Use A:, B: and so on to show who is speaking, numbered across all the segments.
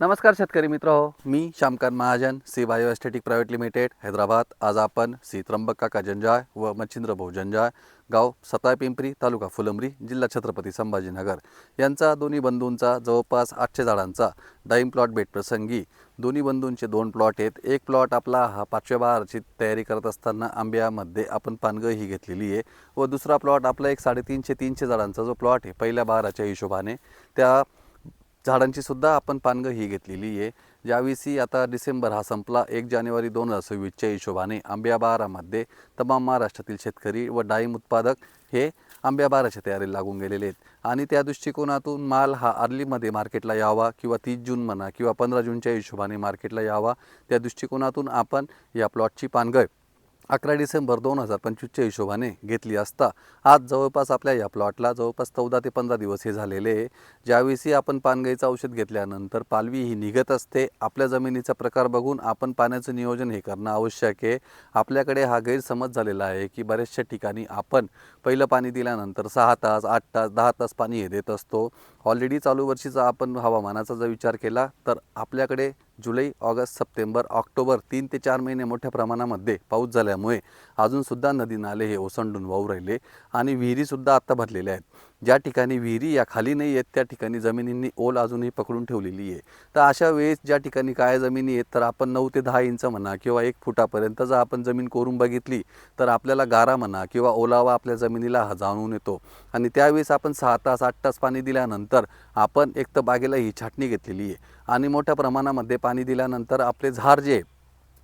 A: नमस्कार शेतकरी मित्र हो. मी Shyamkant Mahajan C bio aesthetic private limited Hyderabad. आज आपण सी त्र्यंबक काका जंजाळ व मच्छिंद्र भाऊ जंजाळ गाव सताय पिंपरी तालुका फुलंब्री जिल्हा छत्रपती संभाजीनगर यांचा दोन्ही बंधूंचा जवळपास आठशे झाडांचा डाईम प्लॉट भेट प्रसंगी दोन्ही बंधूंचे दोन प्लॉट आहेत. एक प्लॉट आपला हा पाचव्या बहारची तयारी करत असताना आंब्यामध्ये आपण पानगळ ही घेतलेली आहे व दुसरा प्लॉट आपला एक साडेतीनशे तीनशे झाडांचा जो प्लॉट आहे पहिल्या बहाराच्या हिशोबाने त्या झाडांची सुद्धा आपण पानगं ही घेतलेली आहे. ज्यावेळी आता डिसेंबर हा संपला एक जानेवारी दोन हजार सव्वीसच्या हिशोबाने आंब्याबारामध्ये तमाम महाराष्ट्रातील शेतकरी व डाळिंब उत्पादक हे आंब्या बहाराच्या तयारीला लागून गेलेले आहेत. आणि त्या दृष्टिकोनातून माल हा अर्लीमध्ये मार्केटला यावा किंवा तीस जून म्हणा किंवा पंधरा जूनच्या हिशोबाने मार्केटला यावा त्या दृष्टिकोनातून आपण या प्लॉटची पानगळ अकरा डिसेंबर दोन हजार पंचवीसच्या हिशोबाने घेतली असता आज जवळपास आपल्या या प्लॉटला जवळपास चौदा ते पंधरा दिवस हे झालेले आहे. ज्यावेळी आपण पानगईचं औषध घेतल्यानंतर पालवी ही निघत असते आपल्या जमिनीचा प्रकार बघून आपण पाण्याचं नियोजन हे करणं आवश्यक आहे. आपल्याकडे हा गैरसमज झालेला आहे की बऱ्याचशा ठिकाणी आपण पहिलं पाणी दिल्यानंतर सहा तास आठ तास दहा तास पाणी हे देत असतो. ऑलरेडी चालू वर्षीचा आपण हवामानाचा जर विचार केला तर आपल्याकडे जुलै ऑगस्ट सप्टेंबर ऑक्टोबर तीन ते चार महिने मोठ्या प्रमाणामध्ये पाऊस झाल्यामुळे अजूनसुद्धा नदी नाले हे ओसंडून वाहू राहिले आणि विहिरीसुद्धा आत्ता भरलेल्या आहेत. ज्या ठिकाणी विहिरी या खाली नाही आहेत त्या ठिकाणी जमिनींनी ओल अजूनही पकडून ठेवलेली आहे. तर अशा वेळेस ज्या ठिकाणी काय जमिनी आहेत तर आपण नऊ ते दहा इंच म्हणा किंवा एक फुटापर्यंत जर आपण जमीन कोरून बघितली तर आपल्याला गारा म्हणा किंवा ओलावा आपल्या जमिनीला हा जाणून येतो. आणि त्यावेळेस आपण सहा तास आठ तास पाणी दिल्यानंतर आपण एक तर बागेला ही छाटणी घेतलेली आहे. आणि मोठ्या प्रमाणामध्ये पाणी दिल्यानंतर आपले झाड जे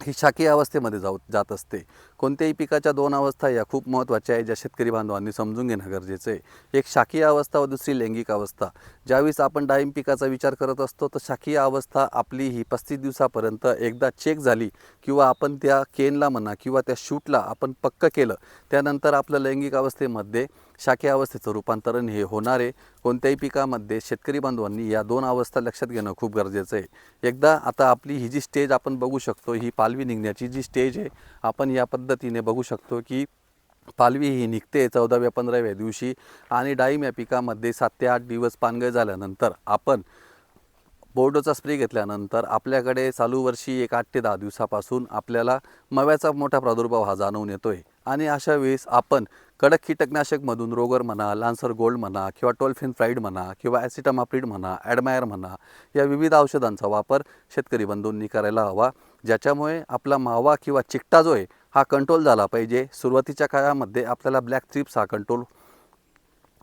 A: ही शाकीय अवस्थेमध्ये जाऊ जात असते. कोणत्याही पिकाच्या दोन अवस्था या खूप महत्त्वाच्या आहे ज्या शेतकरी बांधवांनी समजून घेणं गरजेचं आहे. एक शाकीय अवस्था व दुसरी लैंगिक अवस्था. ज्यावेळेस आपण डाळिंब पिकाचा विचार करत असतो तर शाकीय अवस्था आपली ही पस्तीस दिवसापर्यंत एकदा चेक झाली किंवा आपण त्या केनला म्हणा किंवा त्या शूटला आपण पक्क केलं त्यानंतर आपलं लैंगिक अवस्थेमध्ये शाकीय अवस्थेचं रूपांतरण हे होणारे कोणत्याही पिकामध्ये शेतकरी बांधवांनी या दोन अवस्था लक्षात घेणं खूप गरजेचं आहे. एकदा आता आपली ही जी स्टेज आपण बघू शकतो ही पालवी निघण्याची जी स्टेज आहे आपण या पद्धतीने बघू शकतो की पालवी ही निघते चौदाव्या पंधराव्या दिवशी आणि डाळिंब या पिकामध्ये सात ते आठ दिवस पानगळ झाल्यानंतर आपण बोर्डोचा स्प्रे घेतल्यानंतर आपल्याकडे चालू वर्षी एक आठ ते दहा दिवसापासून आपल्याला मव्याचा मोठा प्रादुर्भाव हा जाणवून येतो आहे आणि अशा वेळेस आपण कडक कीटकनाशकमधून रोगर म्हणा लान्सर गोल्ड म्हणा किंवा टोल्फिन फ्राईड म्हणा किंवा ॲसिटामाप्रिड म्हणा ॲडमायर म्हणा या विविध औषधांचा वापर शेतकरी बंधूंनी करायला हवा ज्याच्यामुळे आपला मावा किंवा चिकटा जो आहे हा कंट्रोल झाला पाहिजे. सुरुवातीच्या काळामध्ये आपल्याला ब्लॅक थ्रिप्स हा कंट्रोल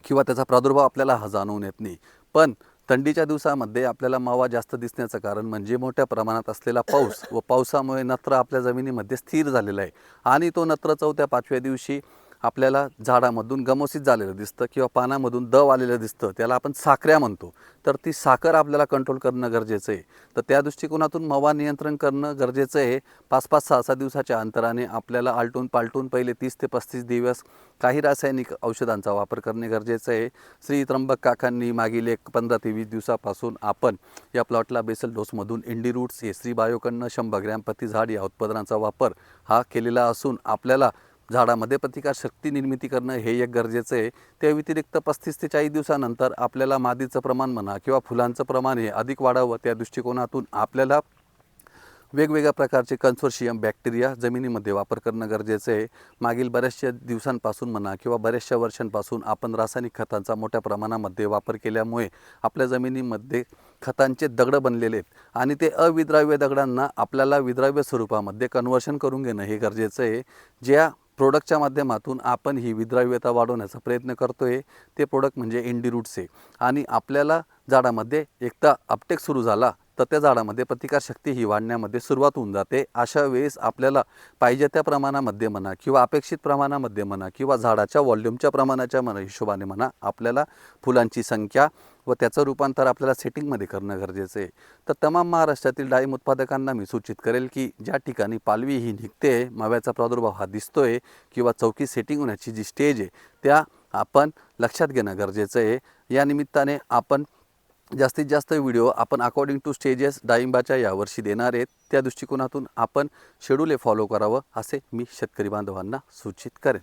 A: किंवा त्याचा प्रादुर्भाव आपल्याला हा जाणवून येत नाही. पण थंडीच्या दिवसामध्ये आपल्याला मावा जास्त दिसण्याचं कारण म्हणजे मोठ्या प्रमाणात असलेला पाऊस व पावसामुळे नत्र आपल्या जमिनीमध्ये स्थिर झालेला आहे. आणि तो नत्र चौथ्या पाचव्या दिवशी आपल्याला झाडामधून गमोसित झालेलं दिसतं किंवा पानामधून दव आलेलं दिसतं त्याला आपण साखऱ्या म्हणतो. तर ती साखर आपल्याला कंट्रोल करणं गरजेचं आहे. तर त्या दृष्टिकोनातून मवा नियंत्रण करणं गरजेचं आहे. पाच पाच सहा सहा दिवसाच्या अंतराने आपल्याला आलटून पालटून पहिले तीस ते पस्तीस दिवस काही रासायनिक औषधांचा वापर करणे गरजेचं आहे. श्री त्र्यंबक काकांनी मागील एक पंधरा ते वीस दिवसापासून आपण या प्लॉटला बेसल डोसमधून इंडी रूट्स हे श्री बायोकडनं शंभर ग्रॅम प्रति झाड या उत्पादनांचा वापर हा केलेला असून आपल्याला झाडामध्ये प्रतिकारशक्ती निर्मिती करणं हे एक गरजेचं आहे. त्या व्यतिरिक्त पस्तीस ते चाळीस दिवसानंतर आपल्याला मादीचं प्रमाण म्हणा किंवा फुलांचं प्रमाण हे अधिक वाढावं त्या दृष्टिकोनातून आपल्याला वेगवेगळ्या प्रकारचे कन्सोर्शियम बॅक्टेरिया जमिनीमध्ये वापर करणं गरजेचं आहे. मागील बऱ्याचशा दिवसांपासून म्हणा किंवा बऱ्याचशा वर्षांपासून आपण रासायनिक खतांचा मोठ्या प्रमाणामध्ये वापर केल्यामुळे आपल्या जमिनीमध्ये खतांचे दगड बनलेले आहेत आणि ते अविद्राव्य दगडांना आपल्याला विद्राव्य स्वरूपामध्ये कन्वर्शन करून घेणं हे गरजेचं आहे. ज्या प्रोडक्टच्या माध्यमातून आपण ही विद्राव्यता वाढवण्याचा प्रयत्न करतो आहे ते प्रोडक्ट म्हणजे इंडी रूट्स आहे. आणि आपल्याला झाडामध्ये एकदा अपटेक सुरू झाला तर त्या झाडामध्ये प्रतिकारशक्ती ही वाढण्यामध्ये सुरुवात होऊन जाते. अशा वेळेस आपल्याला पाहिजे त्या प्रमाणामध्ये म्हणा किंवा अपेक्षित प्रमाणामध्ये म्हणा किंवा झाडाच्या व्हॉल्युमच्या प्रमाणाच्या म्हणा हिशोबाने म्हणा आपल्याला फुलांची संख्या व त्याचं रूपांतर आपल्याला सेटिंगमध्ये करणं गरजेचं आहे. तर तमाम महाराष्ट्रातील डाळिंब उत्पादकांना मी सूचित करेल की ज्या ठिकाणी पालवी ही निघते माव्याचा प्रादुर्भाव हा दिसतोय किंवा चौकी सेटिंग होण्याची जी स्टेज आहे त्या आपण लक्षात घेणं गरजेचं आहे. या निमित्ताने आपण जास्तीत जास्त व्हिडिओ आपण अकॉर्डिंग टू स्टेजेस डाळिंबाच्या यावर्षी देणार आहेत. त्या दृष्टिकोनातून आपण शेड्यूल हे फॉलो करावं असे मी शेतकरी बांधवांना सूचित करेन.